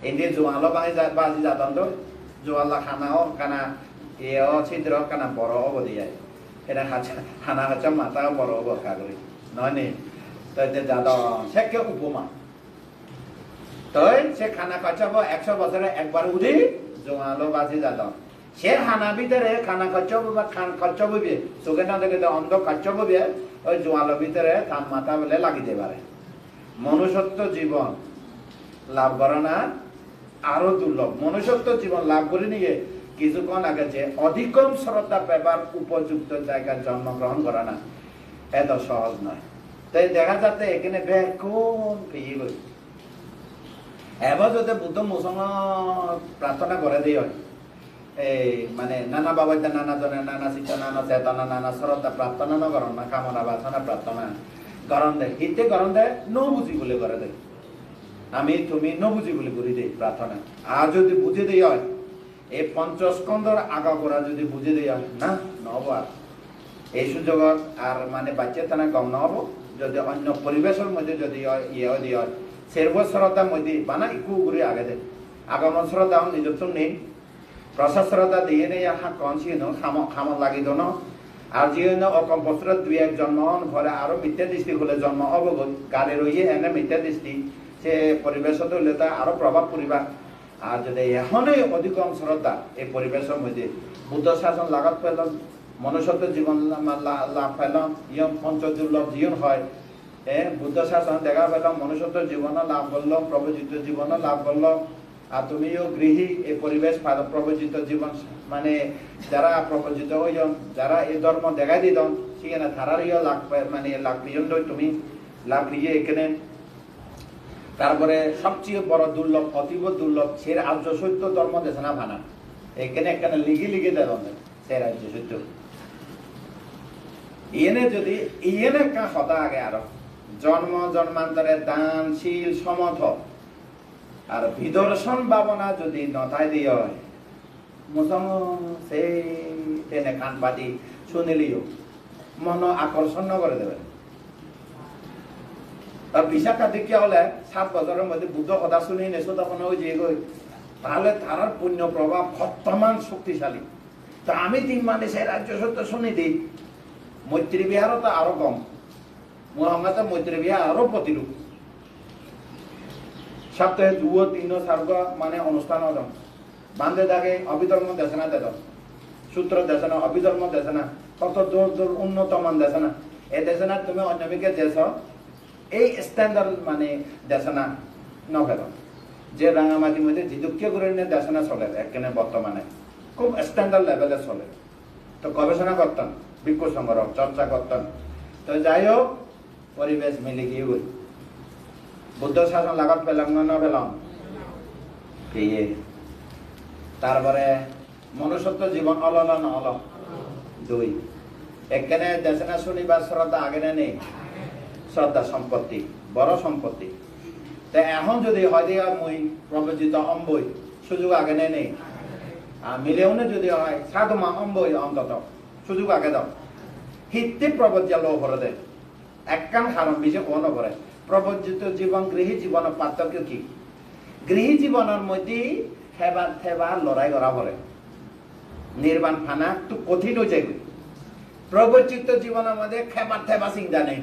Izat bang izat tonto jual lah kana o kana iyo cidro kana boro o dia. Ini haja hana haja mata boro o kagri. No ni. তো যে দাদা সে কে উপমা তই সে খানা খরচাব একশো বছরে একবার উদি জোয়ালো বাজি দাদা সে হানা ভিতরে খানা খরচাব বা খান খরচাব বিয়ে চোখে না দেখে অন্ধ খরচাব বিয়ে ওই জোয়ালো ভিতরে থাম মাথা বলে লাগিতে পারে মনুষ্যত্ব জীবন লাভ করে না আরও দুর্লভ। মনুষ্যত্ব জীবন লাভ করে নিয়ে কিছুক্ষণ আগে যে অধিকম শ্রদ্ধা পেবার উপযুক্ত জায়গায় জন্মগ্রহণ করা না এত সহজ নয়। তাই দেখা যাচ্ছে এখানে গই এবার যদি বুদ্ধ মুসলমান প্রার্থনা করে দিয়ে হয়, এই মানে নানা বাবাইতে নানা জনে, নানা শিক্ষা নানা চেতনা, নানা শ্রদ্ধা প্রার্থনা ন করন না, কামনা বাসনা প্রার্থনা গরম দেয় হিতে গরম দেয় ন বুঝি বলে করে দেয় আমি তুমি ন বুঝি বলে করি দেই প্রার্থনা আর যদি বুঝে দেই হয়, এই পঞ্চস্কন্ধর আগা করা যদি বুঝে দেই হয়, না, নহব আর এই সুযোগত আর মানে বাচ্চা তানা গম নহব। যদি অন্য পরিবেশের মধ্যে যদি ইয়ে দিয়ে হয় সর্বশ্রদ্ধার মধ্যে বানা ইকু ঘুরে আগে দেয় আগম শ্রদ্ধা নিজস্ব নেই প্রসাদ শ্রদ্ধা দিয়ে নেই হাত কনসি ন খাম খাম লাগি ন আর যিয়ে অকম বস্ত্র দুই এক জন্ম ভরে আরও মিথ্যা দৃষ্টি হলে জন্ম অবগত গাড়ি রইয়ে এনে মিথ্যা দৃষ্টি। সে পরিবেশত হলে তা আরও প্রভাব পড়িবা আর যদি এখনই অধিকম শ্রদ্ধা এই পরিবেশের মধ্যে, বুদ্ধ শাসন লাগাত পেলাম, মনুষ্যত্ব জীবন লাভ পেলাম ইয়ম পঞ্চ দুর্লভ জীবন হয়, এ বুদ্ধ শাসন দেখা পেলাম, মনুষ্যত্ব জীবন লাভ করল প্রবচিত জীবন লাভ করল আর তুমিও গৃহী এই পরিবেশ পালো প্রবচিত জীবন মানে যারা প্রবচিত হইজন যারা এই ধর্ম দেখাই দিতন সেখানে তারার ইয়ে লাভ মানে লাভ পর্যন্ত তুমি লাভ নিয়ে এখানে তারপরে সবচেয়ে বড় দুর্লভ, অতীব দুর্লভ সে রাজ্য সত্য ধর্ম দেশে না ভানা। এখানে এখানে লিখে লিখে দেয় সে রাজ্য সত্য। ইয়েনে যদি ইয়েনে কা কথা আগে আরও। জন্ম, জন্মান্তরে দানশীল সমথ আর বিদর্শন ভাবনা যদি নথায় দিয়ে হয় সেই তেনে কান পাতি শুনিলিও। মন আকর্ষণ করে দেবে বিশাখা দেখিয়া হলে? সাত বছরের মধ্যে বুদ্ধ কথা শুনি নেছো, তখন ওই যে তাহলে তার পুণ্য প্রভাব বর্তমান শক্তিশালী। তা আমি তিন মানে সেই রাজ্য সত্য শুনি দিই মৈত্রী বিহারও তো আরও কম। মোহাম্মদ মৈত্রী বিহার আরও প্রতিরূপ সপ্তাহে দু তিন সার্গ মানে অনুষ্ঠান হল বান্ধে দাগে অবিধর্ম দেশনা দেদ সূত্র দেশনা অবিধর্ম দেশনা। কত দূর দূর উন্নত মান দেশনা। এই দেশনা তুমি অন্যমিকে দেশ এই স্ট্যান্ডার্ড মানে দেশনা নভেল যে রাঙামাটির মধ্যে করে নিয়ে দেশনা চলে, এখানে বর্তমানে। খুব স্ট্যান্ডার্ড লেভেলে চলে। তো গবেষণা করতাম বিজ্ঞ সংগ্রহ চর্চা করতাম তো যাই হোক, পরিবেশ মিলে গিয়ে গই বুদ্ধ শাসন লাগাত পেলাম না পেলাম? তারপরে মনুষ্যত্ব জীবন অলল না অল। দুই। এখানে দেশনা শুনিবার শ্রদ্ধা আগে নেই। শ্রদ্ধা সম্পত্তি, বড় সম্পত্তি। তা এখন যদি হয় দিয়া মুই প্রবচিত অম্বই, সুযোগ আগে নেই নেই আর মিলেওনে যদি হয় সাধু মা অম্বই অন্তত, সুযোগ আগে দাও। হিত্তি প্রবজ্জা লো ভরে দেয় একখান কারণ বেশি কোন করে প্রবজ্জিত জীবন, গৃহী জীবনের পার্থক্য কি? গৃহী জীবনের মধ্যে হেবা থেবা লড়াই করা পড়ে নির্বাণ ফানা তো কঠিন হয়ে যায় প্রবজ্জিত জীবনের মধ্যে খেবার থেবা চিন্তা নেই।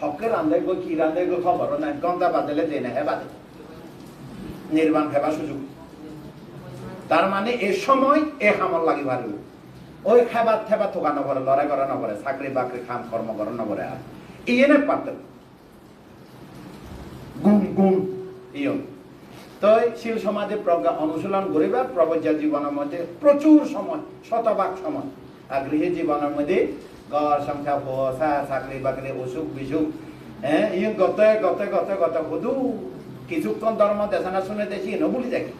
হকে রান্ধে গো কি রান্ধে গো খবর নাই গন্ধা বাদলে দেয় না হেবা দেয় নির্বাণ খেবা সুযোগ। তার মানে এ সময় এ হামল লাগি পারবে ওই খেবার থেবা থোকা নপরে লড়াই করা নপরে চাকরি বাকরি খাম কর্ম করা নপরে আর ইয়েনে পার্থক্য গুণ গুণ ইয়ন তো শিল সমাজে প্রজ্ঞা অনুশীলন করিবা প্রবজ্জা জীবনের মধ্যে প্রচুর সময়, শতভাগ সময়। আর গৃহ জীবনের মধ্যে গড় সংখ্যা বসা চাকরি বাকরি অসুখ বিসুখ। হ্যাঁ ইয়ে গতে গতে গতে গতে শুধু কিছুক্ষণ ধর্ম দেশনা শুনে দেখি ন বলি দেখি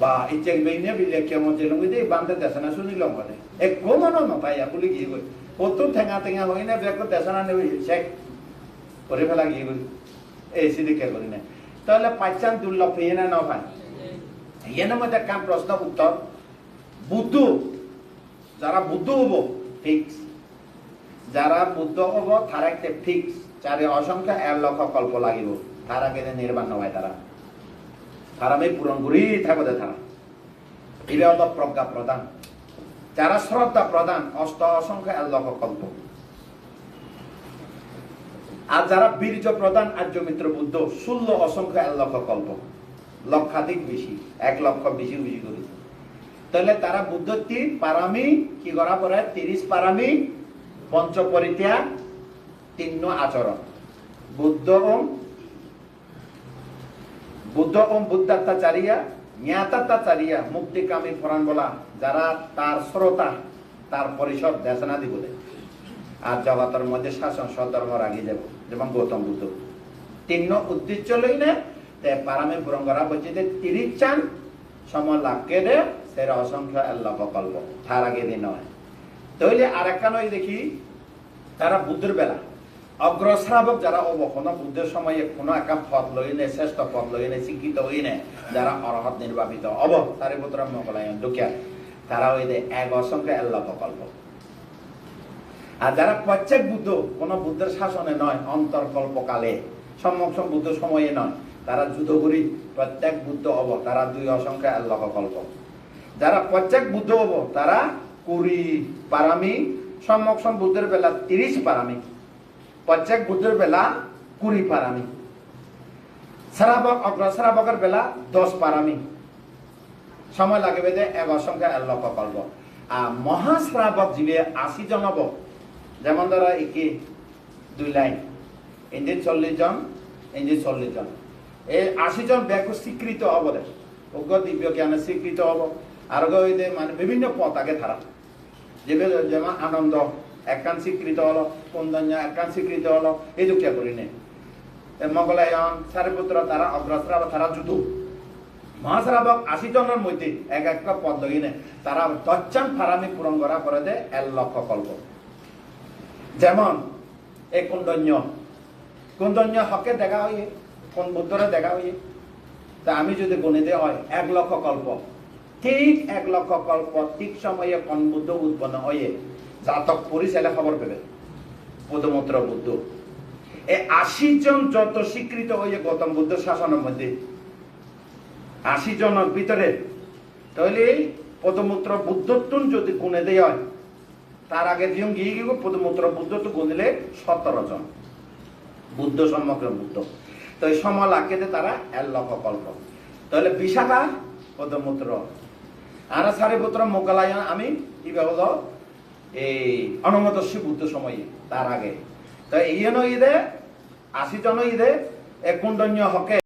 বা ইচ্ছেক বেইনে বিলে কেমন যে লঙ্গি দেই বান্ধে দেশনা শুনি বলে। এক কোনো নপাইয়া বলি গিয়ে গই কত ঠেঙা ঠেঙা হই না বেক দেশনা নেবি শেখ করে ফেলা গিয়ে গই এই সিদিকে করি না। তাহলে পাঁচান দুর্লভ পেয়ে না না ভাই এর মধ্যে কাম প্রশ্ন উত্তর বুদ্ধ যারা বুদ্ধ হব ফিক্স যারা বুদ্ধ হব, তারা একটা ফিক্স চারে অসংখ্য এক লক্ষ কল্প লাগিব, তারা কেনে নির্বাণ নয় তারা? ফারামে পূরণ করি থাকবে তারা। এটা হলো প্রজ্ঞা প্রদান। যারা শ্রদ্ধা প্রদান, অষ্ট অসংখ্য আল্লাহ কল্প। আর যারা বীর্য প্রদান, আর্য মিত্র বুদ্ধ, ষোল অসংখ্য আল্লাহ কল্প। লক্ষাধিক বেশি, এক লক্ষ বেশি বেশি করি। তাহলে তারা বুদ্ধটি পারামি, কি করা পরে তিরিশ পারামি পঞ্চ পরিত্যাগ তিন্ন আচরণ। বুদ্ধ ওম বুদ্ধ ওম বুদ্ধাত্মাচারিয়া জ্ঞাতাত্মাচারিয়া মুক্তিকামী ফরান বলা, যারা তার শ্রোতা, তার পরিষদ দেশনা দিব আর জগতের মধ্যে শাসন সধর্ম রাগি যাব যেমন গৌতম বুদ্ধ। তিন্ন উদ্দেশ্য লই না, তে পারামে বুরঙ্গরা বলছে যে তিরিশ চান সময় লাগকে দে, সেরা অসংখ্য আল্লাহ কল্প। তার আগে দিন নয়। তাহলে আর একটা নয় দেখি তারা বুদ্ধের বেলা অগ্রশ্রাবক যারা অব কোনো বুদ্ধের সময়ে কোনো একা পথ লই নে শ্রেষ্ঠ পথ লই নে শিক্ষিত হই নে যারা অরহত নির্বাপিত অব তারে পুত্র মকলায় দুঃখিয়া তারা ওই দে এক অসংখ্য আল্লাহ প্রকল্প। আর যারা প্রত্যেক বুদ্ধ, কোনো বুদ্ধের শাসনে নয়, অন্তর্কল্পকালে সম্যক বুদ্ধ সময়ে নয়, তারা যুদ্ধ করি, প্রত্যেক বুদ্ধ অব তারা দুই অসংখ্য আল্লাহ কল্প যারা প্রত্যেক বুদ্ধ হব, তারা কুড়ি পারামি সম্যক বুদ্ধের বেলা তিরিশ পারামি, প্রত্যেক বুদ্ধের বেলা কুড়ি পারামি, শ্রাবক অগ্রশ্রাবকের বেলা দশ পারামি। সময় লাগবে যে এক অসংখ্য আল্লাহ কল্প আর মহাশ্রাবক জীবে আশি জন হব, যেমন ধরো একে দুই লাইন এদের চল্লিশ জন এদের চল্লিশ জন। এই আশি জন ব্যাগ স্বীকৃত হব অজ্ঞ দিব্য জ্ঞানে স্বীকৃত হব। আর ওই মানে বিভিন্ন পথ আগে ধারা। যেবে যেমন আনন্দ একান স্বীকৃত হলো, কুন্দন্য একান স্বীকৃত হলো, এই দুঃখিয়া করি নে মঙ্গলায়ন, সারিপুত্র, তারা অগ্রশ্রাব তারা যুদ্ধ। মহাশ্রাবক আশি জনের মধ্যে এক একটা পদ লইনে তারা দচ্চান ফারামি পূরণ করা করে দে এক লক্ষ কল্প। যেমন এই কুন্দন্য। কুন্দন্য হকে দেখা হইয়ে, কোন বুদ্ধরে দেখা হইয়ে? তা আমি যদি গণিতে হয়, এক লক্ষ কল্প। ঠিক এক লক্ষ কল্প ঠিক সময়ে কোন বুদ্ধ উৎপন্ন হয়ে জাতক পরিচালে খবর পেবে? পদমূত্র বুদ্ধ। এই আশি জন যত স্বীকৃত হয়ে গৌতম বুদ্ধ শাসনের মধ্যে। আশি জনের ভিতরে, তাহলে পদমূত্র বুদ্ধত্বন যদি গুণে দেয় হয়, তার আগে যেমন গিয়ে গিয়ে পদমূত্র বুদ্ধ তো গুণিলে সতেরো জন। বুদ্ধ সমগ্র বুদ্ধ। তো এই সময় লাখেতে তারা লক্ষ কল্প তাহলে বিশাখা পদমূত্র আর পুত্র মোকালায়ন আমি কি ব্যবহার এই অনমদস্য বুদ্ধ সময়ে, তার আগে। তো এই ঈদে আশি জন ঈদে এক কুণ্ডন্য হকে